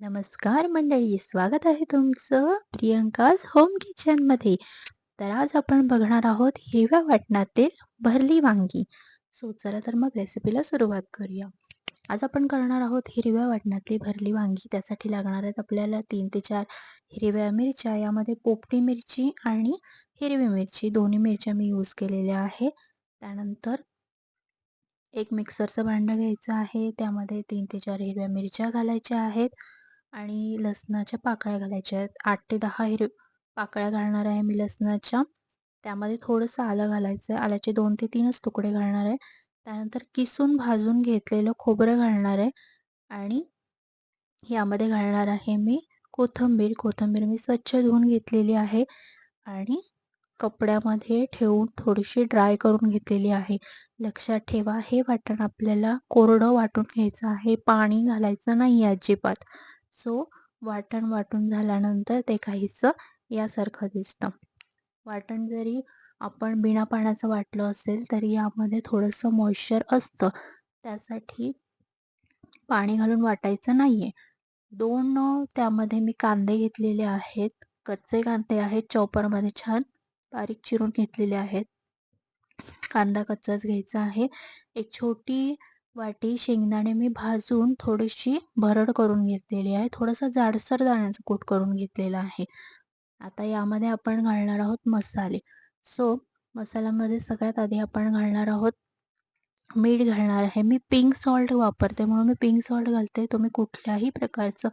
नमस्कार मंडळी, स्वागत आहे तुमचं प्रियंकाज होम किचनमध्ये. तर आज आपण बघणार आहोत हिरव्या वाटणातील भरली वांगी. सो चला तर मग रेसिपीला सुरुवात करूया. आज आपण करणार आहोत हिरव्या वाटणातली भरली वांगी. त्यासाठी लागणार आहेत आपल्याला तीन ते चार हिरव्या मिरच्या, यामध्ये पोपटी मिरची आणि हिरवी मिरची दोन्ही मिरच्या मी यूज केलेल्या आहे. त्यानंतर एक मिक्सरचं भांडं घ्यायचं आहे. त्यामध्ये तीन ते चार हिरव्या मिरच्या घालायच्या आहेत. आणि लसणाच्या पाकळ्या घालायच्या आहेत. आठ ते दहा हिर पाकळ्या घालणार आहे मी लसणाच्या. त्यामध्ये थोडंसं आलं घालायचं आहे. आल्याचे दोन ते तीनच तुकडे घालणार आहे. त्यानंतर किसून भाजून घेतलेलं खोबरं घालणार आहे. आणि यामध्ये घालणार आहे मी कोथिंबीर. कोथिंबीर मी स्वच्छ धुवून घेतलेली आहे. आणि कपड्यामध्ये ठेवून थोडीशी ड्राय करून घेतलेली आहे. लक्षात ठेवा हे वाटण आपल्याला कोरडं वाटून घ्यायचं आहे. पाणी घालायचं नाही अजिबात. सो वाटण वाटून झाल्यानंतर ते काहीसं यासारखं दिसतं. वाटण जरी आपण बिना पाण्याचं वाटलं असेल तरी यामध्ये थोडंसं मॉइश्चर असतं. त्यासाठी पाणी घालून वाटायचं नाही आहे दोन त्यामध्ये मी कांदे घेतलेले आहेत. कच्चे कांदे आहेत. चॉपरमध्ये छान बारीक चिरून घेतलेले आहेत. कांदा कच्चाच घ्यायचा आहे. एक छोटी वाटी शेंगदाणे मी भाजून थोडीशी भरड करून घेतलेली आहे. थोडंसं जाडसर दाण्याचं कूट करून घेतलेलं आहे. आता यामध्ये आपण घालणार आहोत मसाले. सो मसाल्यामध्ये सगळ्यात आधी आपण घालणार आहोत मीठ घालणार आहे. मी पिंक सॉल्ट वापरते. म्हणून मी पिंक सॉल्ट घालते. तुम्ही कुठल्याही प्रकारचं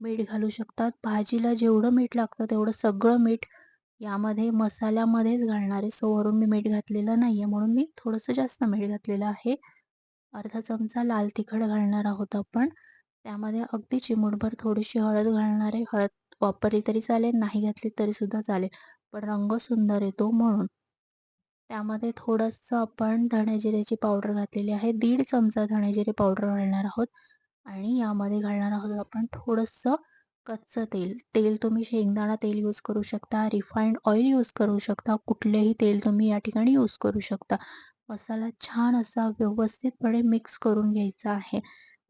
मीठ घालू शकतात भाजीला जेवढं मीठ लागतं तेवढं सगळं मीठ यामध्ये मसाल्यामध्येच घालणार आहे. सो वरून मी मीठ घातलेलं नाही आहे म्हणून मी थोडंसं जास्त मीठ घातलेलं आहे. अर्धा चमचा लाल तिखट घालणार आहोत आपण. त्यामध्ये अगदी चिमूटभर थोडीशी हळद घालणार आहे. हळद वापरली तरी चालेल नाही घातली तरी सुद्धा चालेल. पण रंग सुंदर येतो म्हणून. त्यामध्ये थोडंसं आपण धणेजिऱ्याची पावडर घातलेली आहे. दीड चमचा धणेजिरे पावडर घालणार आहोत. आणि यामध्ये घालणार आहोत आपण थोडंसं कच्चं तेल. तेल तुम्ही शेंगदाणा तेल यूज करू शकता. रिफाईंड ऑइल यूज करू शकता. कुठलेही तेल तुम्ही या ठिकाणी यूज करू शकता. मसाला छान असा व्यवस्थितपणे मिक्स करून घ्यायचा आहे.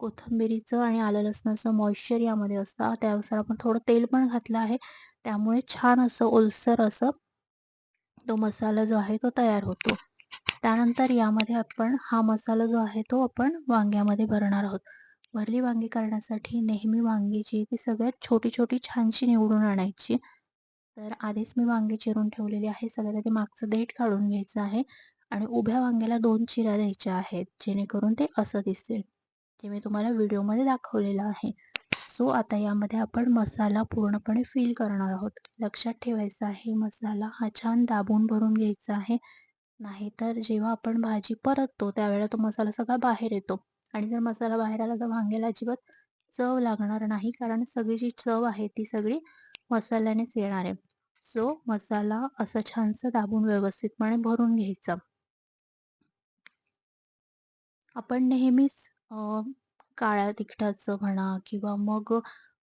कोथिंबिरीचं आणि आलं लसणाचं मॉइश्चर यामध्ये असतं. त्यानुसार आपण थोडं तेल पण घातलं आहे. त्यामुळे छान असं ओलसर असं तो मसाला जो आहे तो तयार होतो. त्यानंतर यामध्ये आपण हा मसाला जो आहे तो आपण वांग्यामध्ये भरणार आहोत. भरली वांगी करण्यासाठी नेहमी वांगी जी ती सगळ्यात छोटी छोटी छानशी निवडून आणायची. तर आधीच मी वांगी चिरून ठेवलेली आहे. सगळ्यात आधी मागचं देठ काढून घ्यायचं आहे. आणि उभ्या वांग्याला दोन चिऱ्या द्यायच्या आहेत जेणेकरून ते असं दिसेल ते मी तुम्हाला व्हिडिओमध्ये दाखवलेलं आहे. सो आता यामध्ये आपण मसाला पूर्णपणे फिल करणार आहोत. लक्षात ठेवायचं आहे मसाला हा छान दाबून भरून घ्यायचा आहे. नाहीतर जेव्हा आपण भाजी परततो त्यावेळेला तो मसाला सगळा बाहेर येतो. आणि जर मसाला बाहेर आला तर वांग्याला अजिबात चव लागणार नाही कारण सगळी जी चव आहे ती सगळी मसाल्यानेच येणार आहे. सो मसाला असं छानसं दाबून व्यवस्थितपणे भरून घ्यायचा. आपण नेहमीच काळ्या तिखटाचं म्हणा किंवा मग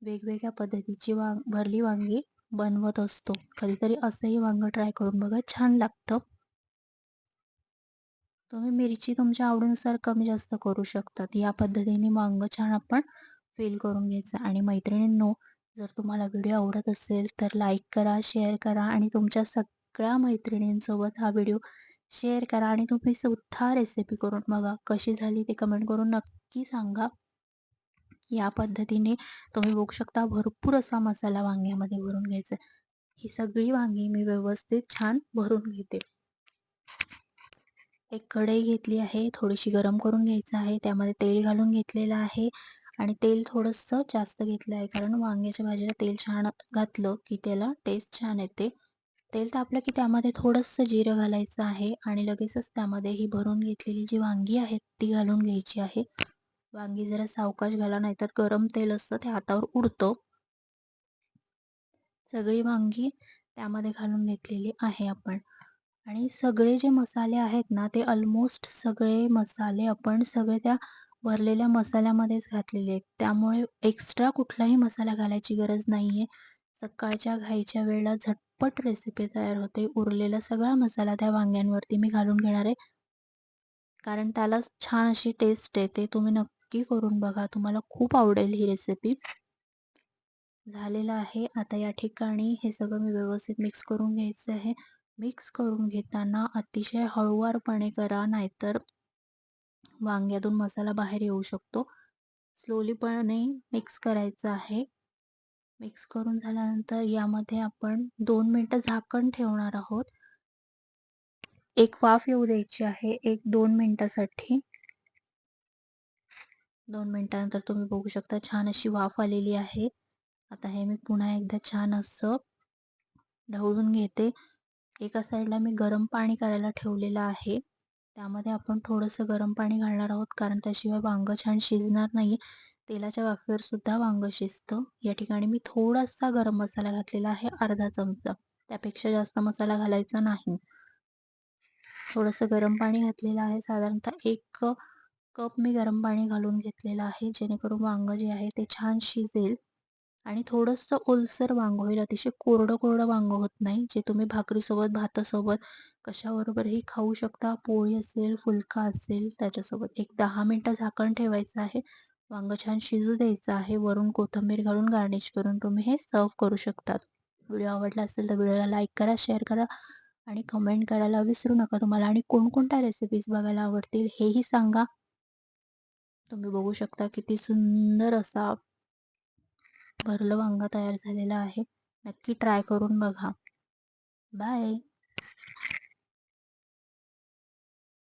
वेगवेगळ्या पद्धतीची वांग भरली वांगी बनवत असतो. कधीतरी असंही वांग ट्राय करून बघा छान लागतं. तुम्ही मिरची तुमच्या आवडीनुसार कमी जास्त करू शकतात. या पद्धतीने वांग छान आपण फिल करून घ्यायचं. आणि मैत्रिणींनो जर तुम्हाला व्हिडिओ आवडत असेल तर लाईक करा शेअर करा आणि तुमच्या सगळ्या मैत्रिणींसोबत हा व्हिडिओ शेअर करा आणि तुम्ही सुद्धा रेसिपी करून बघा. कशी झाली ते कमेंट करून नक्की सांगा. या पद्धतीने तुम्ही बघू शकता भरपूर असा मसाला वांग्यामध्ये भरून घ्यायचा ही सगळी वांगी मी व्यवस्थित छान भरून घेते. एक कढई घेतली आहे थोडीशी गरम करून घ्यायचं आहे त्यामध्ये तेल घालून घेतलेलं आहे आणि तेल थोडंसं जास्त घेतलं आहे कारण वांग्याच्या भाजीला तेल छान घातलं की त्याला टेस्ट छान येते. तेल तापलं की त्यामध्ये थोडंसं जिरं घालायचं आहे आणि लगेचच त्यामध्ये ही भरून घेतलेली जी वांगी आहेत ती घालून घ्यायची आहे. वांगी जरा सावकाश घाला नाहीतर गरम तेल असतं ते हातावर उडतं. सगळी वांगी त्यामध्ये घालून घेतलेली आहे आपण. आणि सगळे जे मसाले आहेत ना ते ऑलमोस्ट सगळे मसाले आपण सगळे त्या भरलेल्या मसाल्यामध्येच घातलेले आहेत. त्यामुळे एक्स्ट्रा कुठलाही मसाला घालायची गरज नाही आहे सकाळच्या घाईच्या वेळेला झटपट रेसिपी तयार होते. उरलेला सगळा मसाला त्या वांग्यांवरती मी घालून घेणार आहे. कारण त्याला छान अशी टेस्ट येते. तुम्ही नक्की करून बघा. तुम्हाला खूप आवडेल ही रेसिपी झालेलं आहे. आता या ठिकाणी हे सगळं मी व्यवस्थित मिक्स करून घ्यायचं आहे. मिक्स करून घेताना अतिशय हळूवारपणे करा. नाहीतर वांग्यातून मसाला बाहेर येऊ शकतो. स्लोलीपणे मिक्स करायचं आहे. मिक्स करून झाल्यानंतर यामध्ये आपण दोन मिनटं झाकण ठेवणार आहोत. एक वाफ येऊ द्यायची आहे एक दोन मिनिटासाठी. दोन मिनिटानंतर तुम्ही बघू शकता छान अशी वाफ आलेली आहे. आता हे मी पुन्हा एकदा छान असं ढवळून घेते. एका साईडला मी गरम पाणी करायला ठेवलेलं आहे. त्यामध्ये आपण थोडंसं गरम पाणी घालणार आहोत कारण त्याशिवाय वांगं छान शिजणार नाही तेलाच्या वाफेवर सुद्धा वांगं शिजतं. या ठिकाणी मी थोडासा गरम मसाला घातलेला आहे अर्धा चमचा. त्यापेक्षा जास्त मसाला घालायचा नाही. थोडंसं गरम पाणी घातलेलं आहे. साधारणतः एक कप मी गरम पाणी घालून घेतलेलं आहे जेणेकरून वांगं जे आहे ते छान शिजेल. आणि थोडंसं ओलसर वांग होईल. अतिशय कोरडं कोरडं वांगं होत नाही. जे तुम्ही भाकरीसोबत भातासोबत कशाबरोबरही खाऊ शकता. पोळी असेल फुलका असेल त्याच्यासोबत एक दहा मिनटं झाकण ठेवायचं आहे. वांगं छान शिजू द्यायचं आहे. वरून कोथिंबीर घालून गार्निश करून तुम्ही हे सर्व करू शकतात. व्हिडिओ आवडला असेल तर व्हिडिओला लाईक करा शेअर करा आणि कमेंट करायला विसरू नका तुम्हाला. आणि कोणकोणत्या रेसिपीज बघायला आवडतील हेही सांगा. तुम्ही बघू शकता किती सुंदर असा भरलं वांगा तयार झालेला आहे. नक्की ट्राय करून बघा. बाय